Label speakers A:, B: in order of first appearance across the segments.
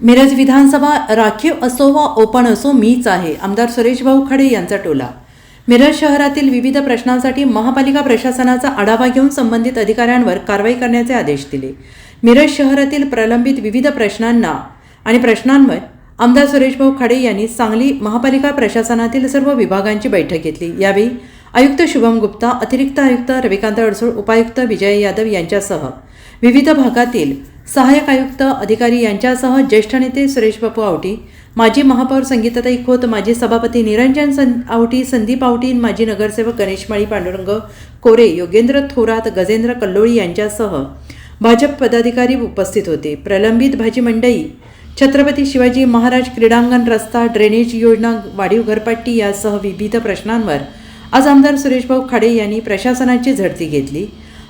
A: मिरज विधानसभा राखीव असो वा ओपन असो मीच आहे आमदार सुरेश भाऊ खडे यांचा टोला. मिरज शहरातील विविध प्रश्नांसाठी महापालिका प्रशासनाचा आढावा घेऊन संबंधित अधिकाऱ्यांवर कारवाई करण्याचे आदेश दिले. मिरज शहरातील प्रलंबित विविध प्रश्नांना आणि प्रश्नांवर आमदार सुरेश भाऊ खाडे यांनी सांगली महापालिका प्रशासनातील सर्व विभागांची बैठक घेतली. यावेळी आयुक्त शुभम गुप्ता अतिरिक्त आयुक्त रविकांत अडसूळ उपायुक्त विजय यादव यांच्यासह विविध भागातील सहाय्यक आयुक्त अधिकारी यांच्यासह ज्येष्ठ नेते सुरेश बापू आवटी माजी महापौर संगीताताई खोत माजी सभापती निरंजन सं आवटी संदीप आवटी माजी नगरसेवक गणेश माळी पांडुरंग कोरे योगेंद्र थोरात गजेंद्र कल्लोळी यांच्यासह भाजप पदाधिकारी उपस्थित होते. प्रलंबित भाजी मंडई छत्रपती शिवाजी महाराज क्रीडांगण रस्ता ड्रेनेज योजना वाढीव घरपट्टी यासह विविध प्रश्नांवर आज आमदार सुरेशभाऊ खाडे यांनी प्रशासनाची झडती घेतली.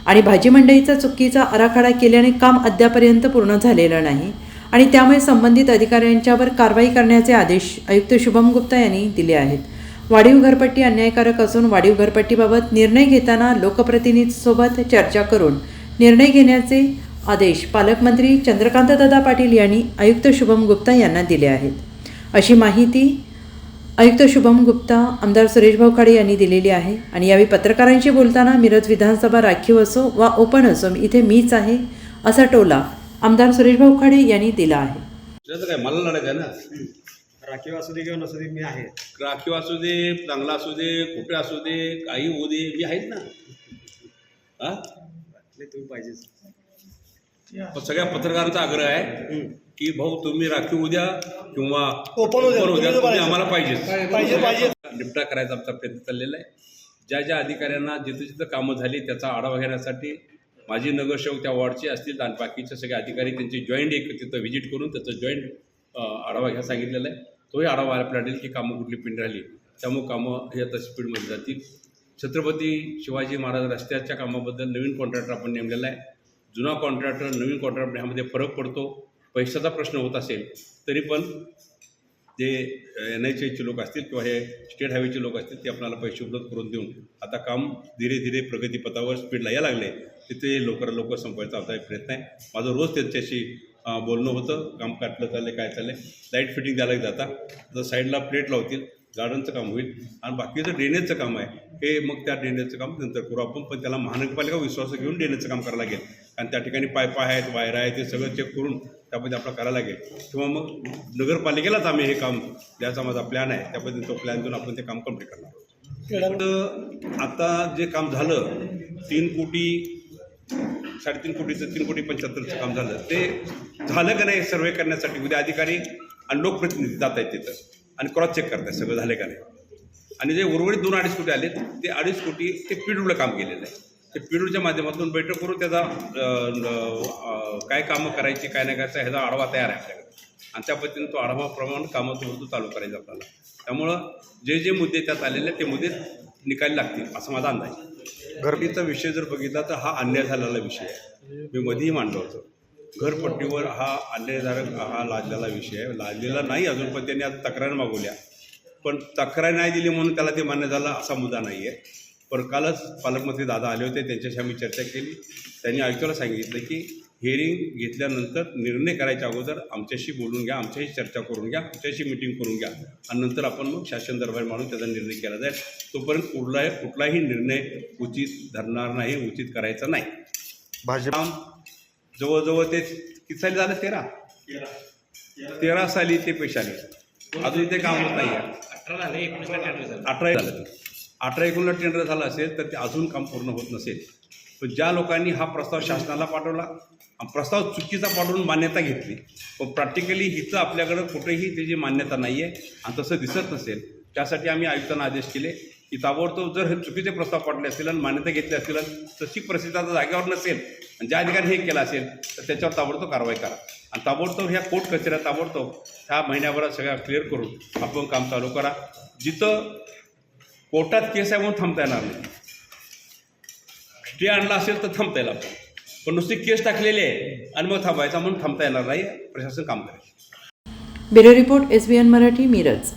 A: आणि भाजी मंडईचा चुकीचा आराखडा केल्याने काम अद्यापर्यंत पूर्ण झालेलं नाही. आणि त्यामुळे संबंधित अधिकाऱ्यांच्यावर कारवाई करण्याचे आदेश आयुक्त शुभम गुप्ता यांनी दिले आहेत. वाढीव घरपट्टी अन्यायकारक असून वाढीव घरपट्टीबाबत निर्णय घेताना लोकप्रतिनिधीसोबत चर्चा करून निर्णय घेण्याचे आदेश पालकमंत्री चंद्रकांतदादा पाटील यांनी आयुक्त शुभम गुप्ता यांना दिले आहेत. अशी माहिती आयुक्त शुभम गुप्ता आमदार सुरेश भाऊ खाडे यांनी दिलेली आहे. आणि यावेळी पत्रकारांशी बोलताना मिरज विधानसभा राखीव असो वा ओपन असो इथे मीच आहे असा टोला आमदार सुरेश भाऊ खाडे यांनी दिला आहे.
B: काय मला लढायचं आहे ना?
C: राखीव असू दे किंवा नसू दे मी आहे.
B: राखीव असू दे चांगला असू दे कुठे असू दे काही होऊ दे मी आहेच ना? हा?
C: तुम्ही पाहिजेच.
B: पण सगळ्या पत्रकारांचा आग्रह आहे. की भाऊ तुम्ही राखीव उद्या किंवा
C: Open उद्या, तुम्ही
B: आम्हाला
C: पाहिजे पाहिजे.
B: निपटा करायचा आमचा प्रयत्न चाललेला आहे. ज्या ज्या अधिकाऱ्यांना जिथं जिथं कामं झाली त्याचा आढावा घेण्यासाठी माझी नगरसेवक त्या वॉर्डचे असतील आणि बाकीचे सगळे अधिकारी त्यांची जॉईंट एक तिथं व्हिजिट करून त्याचं जॉईंट आढावा घ्या सांगितलेला आहे. तोही आढावा आपल्याला लागेल की कामं कुठली पिंड राहिली. त्यामुळे कामं हे आता स्पीडमध्ये जातील. छत्रपती शिवाजी महाराज रस्त्याच्या कामाबद्दल नवीन कॉन्ट्रॅक्टर आपण नेमलेला आहे. जुना कॉन्ट्रॅक्टर नवीन कॉन्ट्रॅक्टर ह्यामध्ये फरक पडतो. पैशाचा प्रश्न होत असेल तरी पण जे एन एच एचे लोक असतील किंवा हे स्टेट हायवेचे लोक असतील ते आपल्याला पैसे उपलब्ध करून देऊन आता काम धीरे धीरे प्रगतीपथावर स्पीडला यायला लागले. तिथे लवकर लवकर संपवायचा आता एक प्रयत्न आहे. माझं रोज त्यांच्याशी बोलणं होतं. काम काटलं चाललं काय चाललं लाइट फिटिंग द्यायला जाता तर साईडला प्लेट लावतील गार्डनचं काम होईल. आणि बाकीचं ड्रेनेजचं काम आहे हे मग त्या ड्रेनेजचं काम नंतर करू आपण. पण त्याला महानगरपालिका विश्वास घेऊन ड्रेनेजचं काम करायला लागेल. कारण त्या ठिकाणी पायपा आहेत वायर आहेत ते सगळं चेक करून त्यामध्ये आपलं करायला लागेल. किंवा मग नगरपालिकेलाच आम्ही हे काम द्यायचा माझा प्लॅन आहे. त्या पद्धतीने तो प्लॅन देऊन आपण ते काम कंप्लीट करणार आता जे काम झालं तीन कोटी साडेतीन कोटीचं तीन कोटी पंच्याहत्तरचं काम झालं. ते झालं का नाही सर्वे करण्यासाठी? उद्या अधिकारी आणि लोकप्रतिनिधी जात आहेत तिथं आणि क्रॉस चेक करतात सगळं झालं का नाही? आणि जे उर्वरित दोन अडीच कोटी आले ते अडीच कोटी ते पिडूला काम केलेलं आहे. ते पिडूच्या माध्यमातून बैठक करून त्याचा काय कामं करायची काय नाही करायचं ह्याचा आढावा तयार आहे आपल्याकडे. आणि त्या पद्धतीने तो आढावाप्रमाणे कामं तो चालू करायचं आपल्याला. त्यामुळं जे जे मुद्दे त्यात आलेले आहेत, ते मुद्दे निकाली लागतील असा माझा अंदाज आहे. घरपट्टीचा विषय जर बघितला तर हा अन्याय झालेला विषय आहे. मी मध्येही मांडलो होतो. घरपट्टीवर हा अन्यायधारक हा लादलेला विषय आहे. लाजलेला नाही अजून पण त्यांनी आता तक्रार मागवल्या. पण तक्रार नाही दिली म्हणून त्याला ते मान्य झालं असा मुद्दा नाही आहे पण कालच पालकमंत्री दादा आले होते त्यांच्याशी आम्ही चर्चा केली. त्यांनी आयुक्ताला सांगितलं की हिअरिंग घेतल्यानंतर निर्णय करायच्या अगोदर आमच्याशी बोलून घ्या आमच्याशी चर्चा करून घ्या आमच्याशी मिटिंग करून घ्या. आणि नंतर आपण मग शासन दरबार मानून त्याचा निर्णय केला जाईल. तोपर्यंत कुठलाही कुठलाही निर्णय उचित धरणार नाही उचित करायचा नाही.
D: भाजप
B: जवळजवळ ते किती साली झालं? तेरा. तेरा साली ते पैसे आले. अजून इथे काम होत नाही आहे अठरा झालं. अठरा एकोणला टेंडर झाला असेल तर ते अजून काम पूर्ण होत नसेल. पण ज्या लोकांनी हा प्रस्ताव शासनाला पाठवला आणि प्रस्ताव चुकीचा पाठवून मान्यता घेतली पण प्रॅक्टिकली हिचं आपल्याकडं कुठेही त्याची मान्यता नाही आहे आणि तसं दिसत नसेल त्यासाठी आम्ही आयुक्तांना आदेश केले की ताबडतोब जर हे चुकीचे प्रस्ताव पाठले असतील आणि मान्यता घेतली असतील तशी परिस्थिती आता जागेवर नसेल आणि ज्या अधिकारी हे केलं असेल तर त्याच्यावर ताबडतोब कारवाई करा. आणि ताबडतोब ह्या कोर्ट कचऱ्या ताबडतोब ह्या महिन्याभरात सगळ्या क्लिअर करून आपण काम चालू करा. जिथं कोर्टात केस आहे म्हणून थांबता येणार नाही. स्टे आणला असेल तर थांबता येईल आपण पण नुसती केस टाकलेली आहे आणि मग थांबायचा म्हणून थांबता येणार नाही. प्रशासन काम करेल.
A: Bureau report S B N Marathi Miraj.